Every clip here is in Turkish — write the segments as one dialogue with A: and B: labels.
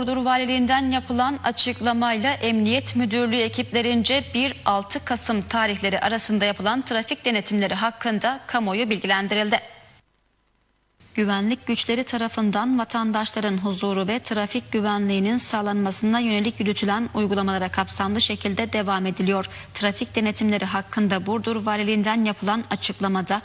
A: Burdur Valiliğinden yapılan açıklamayla Emniyet Müdürlüğü ekiplerince 1-6 Kasım tarihleri arasında yapılan trafik denetimleri hakkında kamuoyu bilgilendirildi. Güvenlik güçleri tarafından vatandaşların huzuru ve trafik güvenliğinin sağlanmasına yönelik yürütülen uygulamalara kapsamlı şekilde devam ediliyor. Trafik denetimleri hakkında Burdur Valiliğinden yapılan açıklamada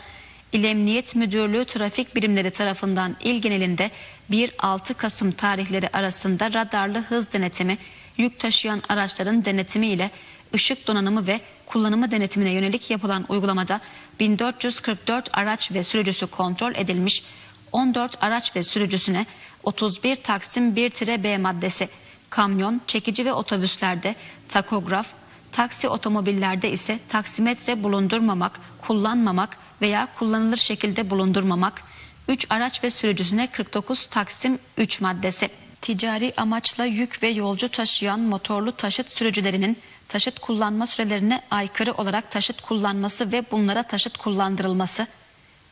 A: İl Emniyet Müdürlüğü trafik birimleri tarafından il genelinde 1-6 Kasım tarihleri arasında radarlı hız denetimi, yük taşıyan araçların denetimi ile ışık donanımı ve kullanımı denetimine yönelik yapılan uygulamada 1444 araç ve sürücüsü kontrol edilmiş, 14 araç ve sürücüsüne 31 Taksim 1-B maddesi, kamyon, çekici ve otobüslerde takograf, taksi otomobillerde ise taksimetre bulundurmamak, kullanmamak veya kullanılır şekilde bulundurmamak, 3 araç ve sürücüsüne 49 Taksim 3 maddesi. Ticari amaçla yük ve yolcu taşıyan motorlu taşıt sürücülerinin taşıt kullanma sürelerine aykırı olarak taşıt kullanması ve bunlara taşıt kullandırılması,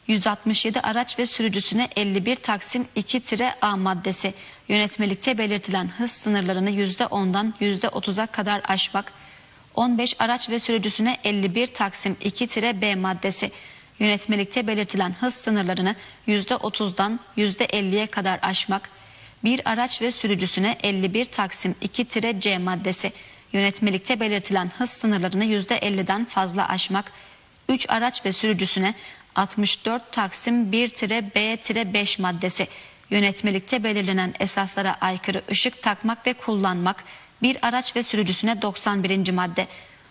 A: 167 araç ve sürücüsüne 51 Taksim 2-A maddesi. Yönetmelikte belirtilen hız sınırlarını %10'dan %30'a kadar aşmak, 15 araç ve sürücüsüne 51 Taksim 2-B maddesi yönetmelikte belirtilen hız sınırlarını %30'dan %50'ye kadar aşmak, bir araç ve sürücüsüne 51 Taksim 2-C maddesi yönetmelikte belirtilen hız sınırlarını %50'den fazla aşmak, 3 araç ve sürücüsüne 64 Taksim 1-B-5 maddesi yönetmelikte belirlenen esaslara aykırı ışık takmak ve kullanmak, bir araç ve sürücüsüne 91. madde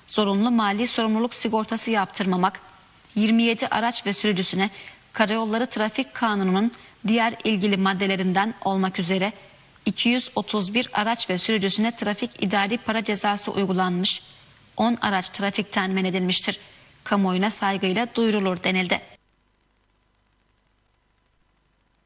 A: zorunlu mali sorumluluk sigortası yaptırmamak, 27 araç ve sürücüsüne Karayolları Trafik Kanunu'nun diğer ilgili maddelerinden olmak üzere 231 araç ve sürücüsüne trafik idari para cezası uygulanmış, 10 araç trafikten men edilmiştir. Kamuoyuna saygıyla duyurulur denildi.